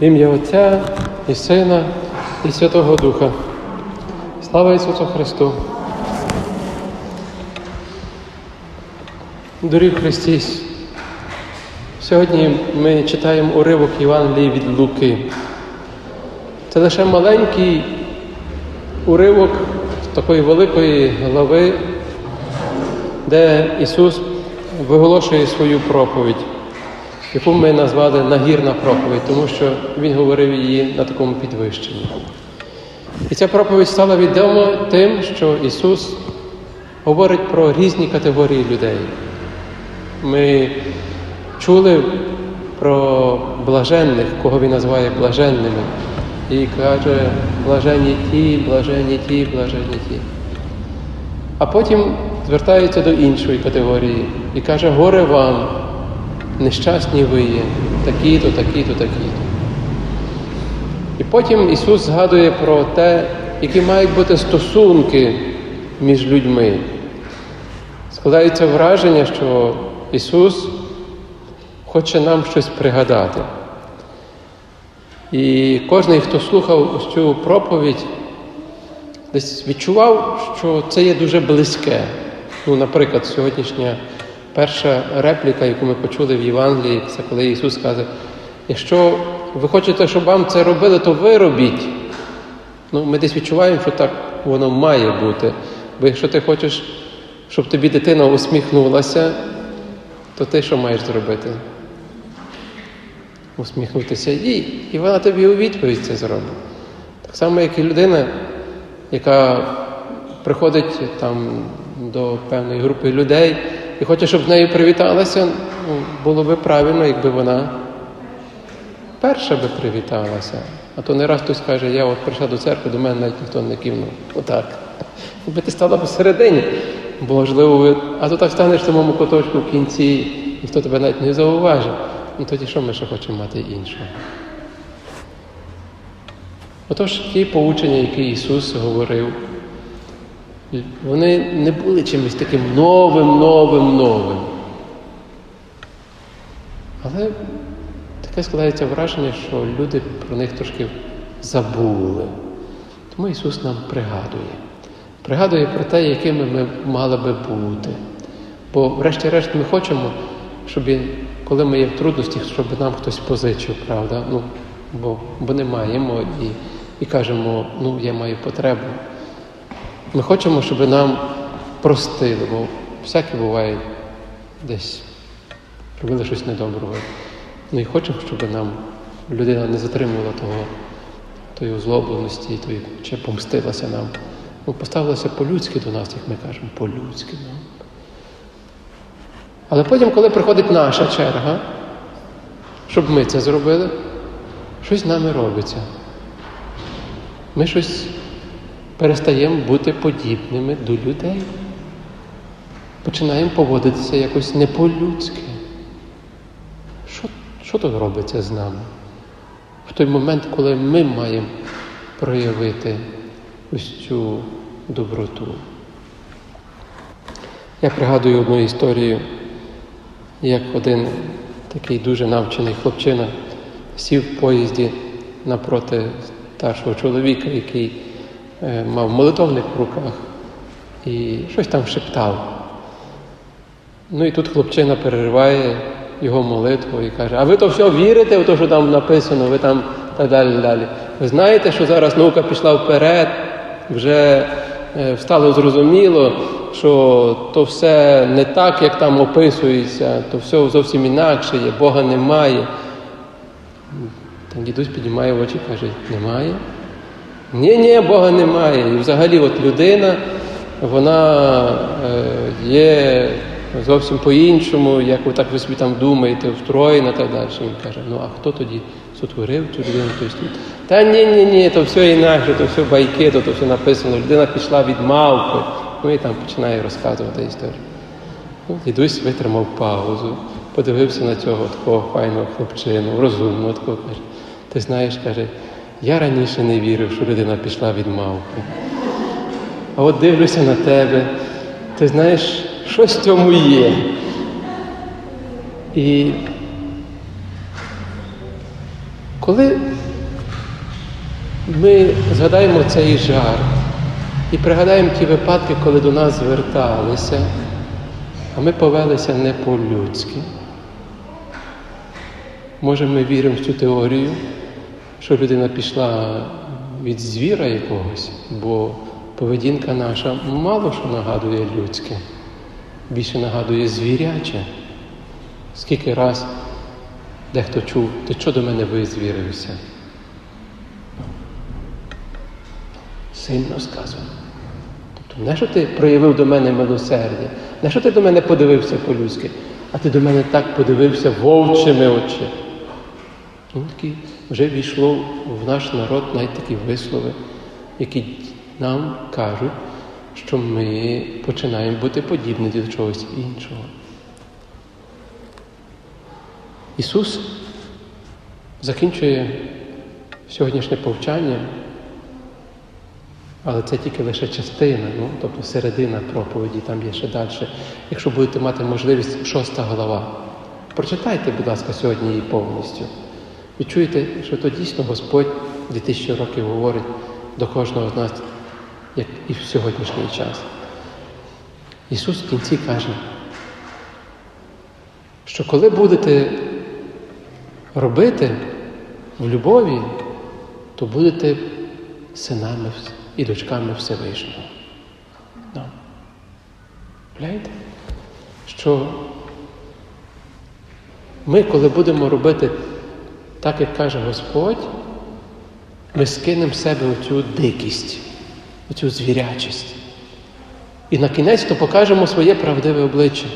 Ім'я Отця і Сина, і Святого Духа. Слава Ісусу Христу! Дорі Христі! Сьогодні ми читаємо уривок Євангелії від Луки. Це лише маленький уривок такої великої глави, де Ісус виголошує свою проповідь, яку ми назвали нагірна проповідь, тому що Він говорив її на такому підвищенні. І ця проповідь стала відома тим, що Ісус говорить про різні категорії людей. Ми чули про блаженних, кого він називає блаженними, і каже, блаженні ті, блаженні ті, блаженні ті. А потім звертається до іншої категорії і каже, горе вам, нещасні ви є, такі-то, такі-то, такі-то. І потім Ісус згадує про те, які мають бути стосунки між людьми. Складається враження, що Ісус хоче нам щось пригадати. І кожен, хто слухав цю проповідь, десь відчував, що це є дуже близьке. Ну, наприклад, сьогоднішня перша репліка, яку ми почули в Євангелії, це коли Ісус каже, якщо ви хочете, щоб вам це робили, то ви робіть. Ну, ми десь відчуваємо, що так воно має бути. Бо якщо ти хочеш, щоб тобі дитина усміхнулася, то ти що маєш зробити? Усміхнутися їй. І вона тобі у відповідь це зробить. Так само, як і людина, яка приходить там до певної групи людей і хоче, щоб з нею привіталася, ну, було би правильно, якби вона перша би привіталася. А то не раз хтось каже, я от прийшла до церкви, до мене навіть ніхто не кивнув. Отак. Якби ти стала посередині, можливо, ви... а то так станеш в самому куточку в кінці, ніхто тебе навіть не зауважив. Ну тоді що ми ще хочемо мати іншого? Отож, ті поучення, які Ісус говорив, вони не були чимось таким новим, новим, новим. Але таке складається враження, що люди про них трошки забули. Тому Ісус нам пригадує. Пригадує про те, якими ми мали би бути. Бо, врешті-решт, ми хочемо, щоб, коли ми є в трудностях, щоб нам хтось позичив, правда? Ну, бо, бо не маємо і, і кажемо, ну, я маю потребу. Ми хочемо, щоб нам простили, бо всяке буває десь робили щось недоброго. І хочемо, щоб нам людина не затримувала того, тої озлобленості, тої, чи помстилася нам. Ну, поставилася по-людськи до нас, як ми кажемо, по-людськи. Ну. Але потім, коли приходить наша черга, щоб ми це зробили, щось з нами робиться. Ми щось перестаємо бути подібними до людей. Починаємо поводитися якось не по-людськи. Що, що тут робиться з нами? В той момент, коли ми маємо проявити ось цю доброту. Я пригадую одну історію, як один такий дуже навчений хлопчина сів в поїзді напроти старшого чоловіка, який мав молитовник в руках і щось там шептав. Ну і тут хлопчина перериває його молитву і каже, а ви то все вірите в те, що там написано, ви там так далі далі. Ви знаєте, що зараз наука пішла вперед, вже е, стало зрозуміло, що то все не так, як там описується, то все зовсім інакше є, Бога немає. Там дідусь піднімає очі і каже, немає? Ні, ні, Бога немає. І взагалі от людина, вона е, є зовсім по-іншому, як ви так ви собі там думаєте, встроєна так далі. Він каже, ну а хто тоді сотворив цю людину? Тобто, Та ні, ні, ні, то все інакше, то все байки, то, то все написано. Людина пішла від мавпи. Ну і там починає розказувати історію. Дідусь витримав паузу, подивився на цього такого файного хлопчину, розумного такого каже. Ти знаєш, каже, я раніше не вірив, що людина пішла від мавпи. А от дивлюся на тебе, ти знаєш, щось в цьому є. І Коли ми згадаємо цей жарт і пригадаємо ті випадки, коли до нас зверталися, а ми повелися не по-людськи. Може, ми віримо в цю теорію, що людина пішла від звіра якогось, бо поведінка наша мало що нагадує людське, більше нагадує звіряче. Скільки раз дехто чув, ти що до мене визвірився? Сильно сказано. Тобто не що ти проявив до мене милосердя, не що ти до мене подивився по-людськи, а ти до мене так подивився вовчими очима. Ну, такі вже війшло в наш народ навіть такі вислови, які нам кажуть, що ми починаємо бути подібні до чогось іншого. Ісус закінчує сьогоднішнє повчання, але це тільки лише частина, ну, тобто середина проповіді, там є ще далі. Якщо будете мати можливість, шоста глава. Прочитайте, будь ласка, сьогодні її повністю. І чуєте, що то дійсно Господь 2000 років говорить до кожного з нас, як і в сьогоднішній час. Ісус в кінці каже, що коли будете робити в любові, то будете синами і дочками Всевишнього. Гляньте, що ми, коли будемо робити так, як каже Господь, ми скинемо себе оцю дикість, оцю звірячість. І на кінець то покажемо своє правдиве обличчя,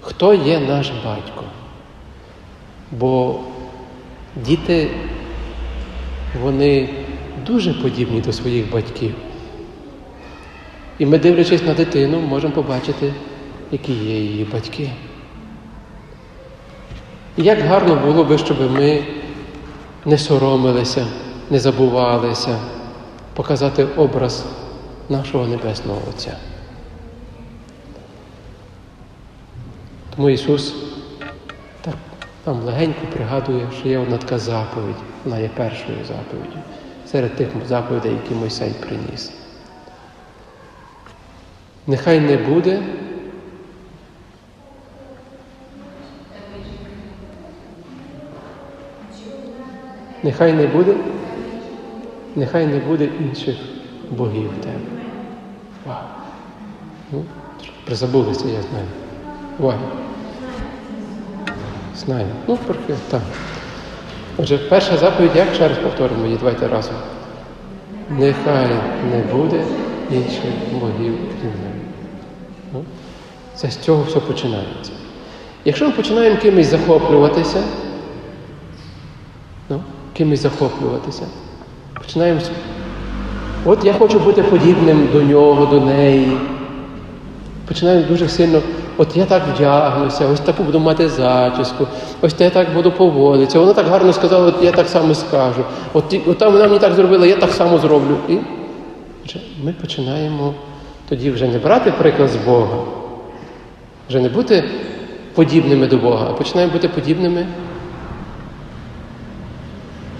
хто є наш батько. Бо діти, вони дуже подібні до своїх батьків. І ми, дивлячись на дитину, можемо побачити, які є її батьки. І як гарно було би, щоб ми не соромилися, не забувалися показати образ нашого Небесного Отця. Тому Ісус так нам легенько пригадує, що є одна така заповідь, вона є першою заповіддю серед тих заповідей, які Мойсей приніс. Нехай не буде Нехай не буде, нехай не буде інших богів в тебе. Вау. Ну, призабулися, я знаю. Вау. Знаю. Ну, трохи так. Отже, перша заповідь, як ще раз повторимо її, давайте разом. Нехай не буде інших богів крім мене. Ну, Це з цього все починається. Якщо ми починаємо кимось захоплюватися, ну, захоплюватися. Починаємо. От я хочу бути подібним до нього, до неї. Починаємо дуже сильно, от я так вдягнуся, ось таку буду мати зачіску, ось я так буду поводитися. Вона так гарно сказала, от я так само скажу. От, от там вона мені так зробила, я так само зроблю. І ми починаємо тоді вже не брати приклад з Бога, вже не бути подібними до Бога, а починаємо бути подібними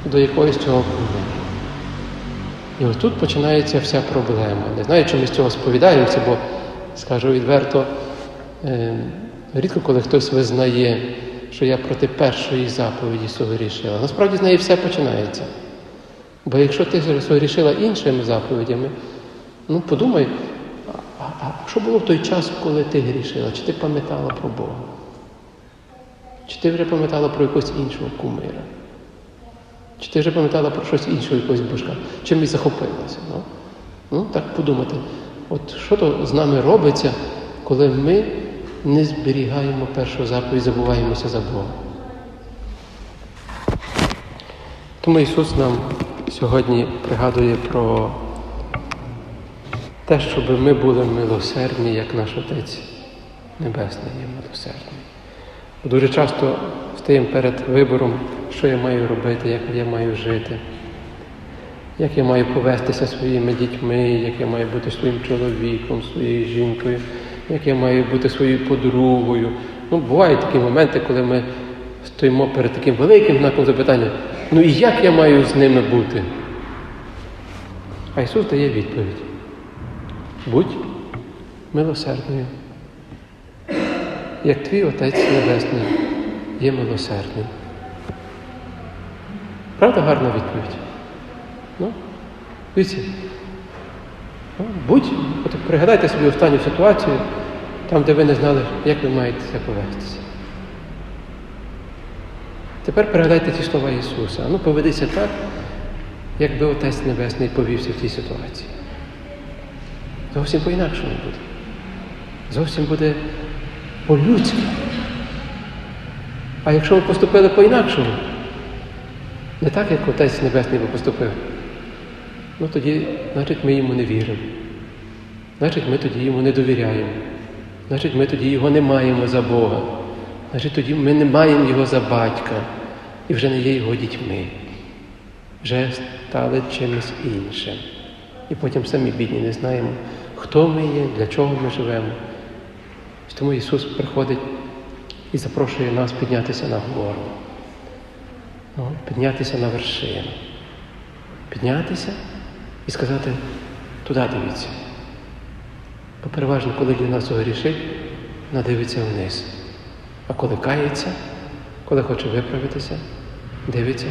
до якогось цього кругу. І ось тут починається вся проблема. Не знаю, чи ми з цього сповідаємося, бо скажу відверто, е, рідко коли хтось визнає, що я проти першої заповіді согрішила. Насправді з неї все починається. Бо якщо ти согрішила іншими заповідями, ну подумай, а, а що було в той час, коли ти грішила? Чи ти пам'ятала про Бога? Чи ти вже пам'ятала про якогось іншого кумира? Чи ти вже пам'ятала про щось інше, якогось божка? Чимось захопилася? Ну? ну, так подумати, от що то з нами робиться, коли ми не зберігаємо першу заповідь, забуваємося за Бога. Тому Ісус нам сьогодні пригадує про те, щоб ми були милосердні, як наш Отець Небесний є милосердний. Дуже часто стаємо перед вибором, що я маю робити, як я маю жити, як я маю повестися своїми дітьми, як я маю бути своїм чоловіком, своєю жінкою, як я маю бути своєю подругою. Ну, бувають такі моменти, коли ми стоїмо перед таким великим знаком запитання, ну і як я маю з ними бути? А Ісус дає відповідь. Будь милосердною, як твій Отець Небесний є милосердним. Правда гарна відповідь? Ну, дивіться. Ну, будь, от пригадайте собі останню ситуацію, там, де ви не знали, як ви маєте себе повестися. Тепер пригадайте ті слова Ісуса. Ну, поведися так, як би Отець Небесний повівся в тій ситуації. Зовсім по-інакшому буде. Зовсім буде по-людськи. А якщо ви поступили по-інакшому, не так, як Отець Небесний би поступив, ну тоді, значить, ми йому не віримо. Значить, ми тоді йому не довіряємо. Значить, ми тоді його не маємо за Бога. Значить, тоді ми не маємо його за батька і вже не є його дітьми. Вже стали чимось іншим. І потім самі бідні не знаємо, хто ми є, для чого ми живемо. І тому Ісус приходить і запрошує нас піднятися на гору, ну, піднятися на вершину, піднятися і сказати, туди дивіться. Бо переважно, коли людина грішить, вона дивиться вниз. А коли кається, коли хоче виправитися, дивиться